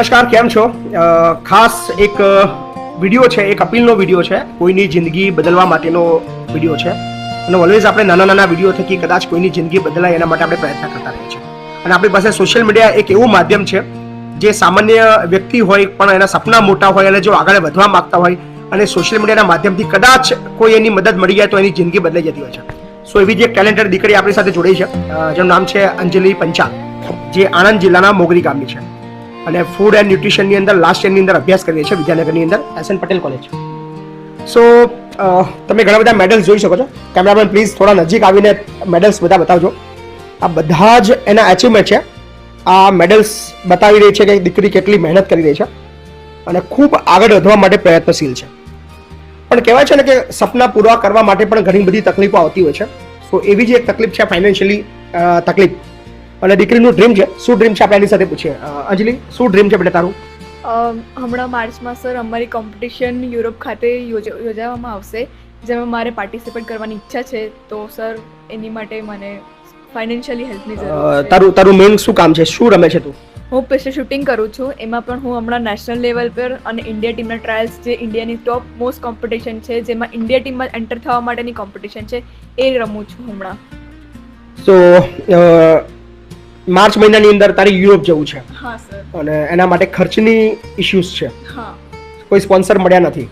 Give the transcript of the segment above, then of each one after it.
નમસ્કાર, કેમ છો? ખાસ એક વીડિયો છે, એક અપીલનો વીડિયો છે, કોઈની જિંદગી બદલવા માટેનો વીડિયો છે. અને ઓલવેઝ આપણે નાના નાના વીડિયો થકી કદાચ કોઈની જિંદગી બદલાય એના માટે આપણે પ્રયત્ન કરતા રહીએ છીએ. અને આપણી પાસે સોશિયલ મીડિયા એક એવું માધ્યમ છે, જે સામાન્ય વ્યક્તિ હોય, પણ એના સપના મોટા હોય અને જો આગળ વધવા માંગતા હોય અને સોશિયલ મીડિયાના માધ્યમથી કદાચ કોઈ એની મદદ મળી જાય તો એની જિંદગી બદલાઈ જતી હોય છે. સો એવી જ એક ટેલેન્ટેડ દીકરી આપણી સાથે જોડાઈ છે જેનું નામ છે અંજલિ પંચાલ, જે આણંદ જિલ્લાના મોગરી ગામની છે. અને ફૂડ એન્ડ ન્યુટ્રિશનની અંદર લાસ્ટ યરની અંદર અભ્યાસ કરીએ છીએ વિદ્યાનગરની અંદર, S N Patel college so તમે ઘણા બધા મેડલ્સ જોઈ શકો છો. કેમેરામેન પ્લીઝ થોડા નજીક આવીને મેડલ્સ બધા બતાવજો. આ બધા જ એના અચીવમેન્ટ છે. આ મેડલ્સ બતાવી રહી છે કે દીકરી કેટલી મહેનત કરી રહી છે અને ખૂબ આગળ વધવા માટે પ્રયત્નશીલ છે. પણ કહેવાય છે ને કે સપના પૂરા કરવા માટે પણ ઘણી બધી તકલીફો આવતી હોય છે. સો એવી જ એક તકલીફ છે ફાઇનાન્શિયલી તકલીફ. અને દીકરીનું ડ્રીમ છે. શું ડ્રીમ છે આપણે એની સાથે પૂછીએ. અંજલિ શું ડ્રીમ છે બેટા તારું? હમણાં માર્ચમાં સર અમારી કોમ્પિટિશન યુરોપ ખાતે યોજાવામાં યોજવામાં આવશે જેમાં મારે પાર્ટિસિપેટ કરવાની ઈચ્છા છે તો સર એની માટે મને ફાઇનાન્શિયલી હેલ્પની જરૂર છે. તારું તારું મેઇન શું કામ છે? શું રમે છે તું? હું પિસ્ટલ શૂટિંગ કરું છું એમાં પણ હું હમણાં નેશનલ લેવલ પર અને ઇન્ડિયા ટીમના ટ્રાયલ્સ જે ઇન્ડિયાની ટોપ મોસ્ટ કોમ્પિટિશન છે જેમાં ઇન્ડિયા ટીમમાં એન્ટર થવા માટેની કોમ્પિટિશન છે એ રમું છું હમણાં. સો માર્ચ મહિનાની અંદર તારે યુરોપ જવું છે. અને એના માટે ખર્ચની ઇશ્યુઝ છે. કોઈ સ્પોન્સર મળ્યા નથી.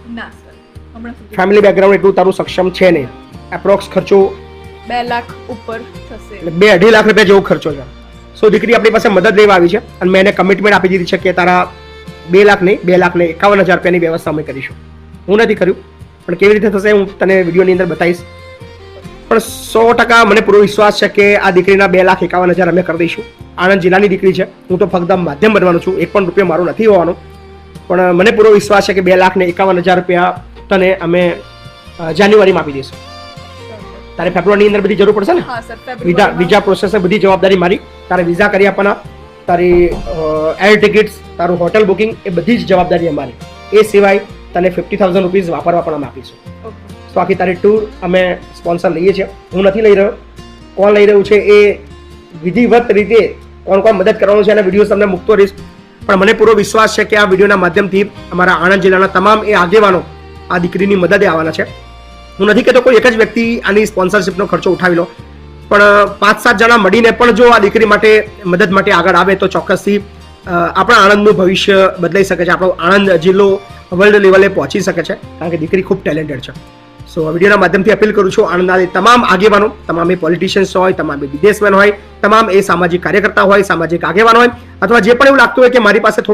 ફેમિલી બેકગ્રાઉન્ડ એટલું તારું સક્ષમ છે નહીં. એપ્રોક્સ ખર્ચો બે લાખ ઉપર થશે. એટલે બે અઢી લાખ રૂપિયા જેવો ખર્ચો છે. સો દીકરી આપણી પાસે મદદ લેવા આવી છે અને મેં એને કમિટમેન્ટ આપી દીધી છે કે તારા બે લાખ નહીં બે લાખ નહીં એકાવન હજાર રૂપિયાની વ્યવસ્થા અમે કરીશું. હું નથી કર્યું પણ કેવી રીતે થશે હું તને વિડીયોની અંદર બતાવીશ. પણ સો ટકા મને પૂરો વિશ્વાસ છે કે આ દીકરીના બે લાખ એકાવન હજાર અમે કરી દઈશું. આણંદ જિલ્લાની દીકરી છે. હું તો ફક્ત માધ્યમ બનવાનું છું. એક પણ રૂપિયો મારો નથી હોવાનો. પણ મને પૂરો વિશ્વાસ છે કે બે લાખ ને એકાવન હજાર રૂપિયા તને અમે જાન્યુઆરીમાં આપી દઈશું. તારે ફેબ્રુઆરીની અંદર બધી જરૂર પડશે ને? વિઝા વિઝા પ્રોસેસ બધી જવાબદારી મારી. તારે વિઝા કરી આપવાના. તારી એર ટિકિટ્સ તારું હોટલ બુકિંગ એ બધી જ જવાબદારી અમારી. એ સિવાય તને ફિફ્ટી થાઉઝન્ડ રૂપીઝ વાપરવા પણ અમે આપીશું. તો આખી તારી ટૂર અમે સ્પોન્સર લઈએ છીએ. હું નથી લઈ રહ્યો. કોણ લઈ રહ્યું છે એ વિધિવત રીતે કોણ કોણ મદદ કરવાનું છે એના વીડિયો તમને મૂકતો રહીશ. પણ મને પૂરો વિશ્વાસ છે કે આ વિડીયોના માધ્યમથી અમારા આણંદ જિલ્લાના તમામ એ આગેવાનો આ દીકરીની મદદે આવવાના છે. હું નથી કહેતો કોઈ એક જ વ્યક્તિ આની સ્પોન્સરશિપનો ખર્ચો ઉઠાવી લો. પણ પાંચ સાત જણા મળીને પણ જો આ દીકરી માટે મદદ માટે આગળ આવે તો ચોક્કસથી આપણા આણંદનું ભવિષ્ય બદલાઈ શકે છે. આપણો આણંદ જિલ્લો વર્લ્ડ લેવલે પહોંચી શકે છે. કારણ કે દીકરી ખૂબ ટેલેન્ટેડ છે. સો વિડીયોના માધ્યમથી અપીલ કરું છું આણંદના તમામ આગેવાનો, તમામ એ પોલિટિશિયન્સ હોય, તમામ એ બિઝનેસમેન હોય, તમામ એ સામાજિક કાર્યકર્તા હોય, સામાજિક આગેવાન હોય, અથવા જે પણ એવું લાગતું હોય કે મારી પાસે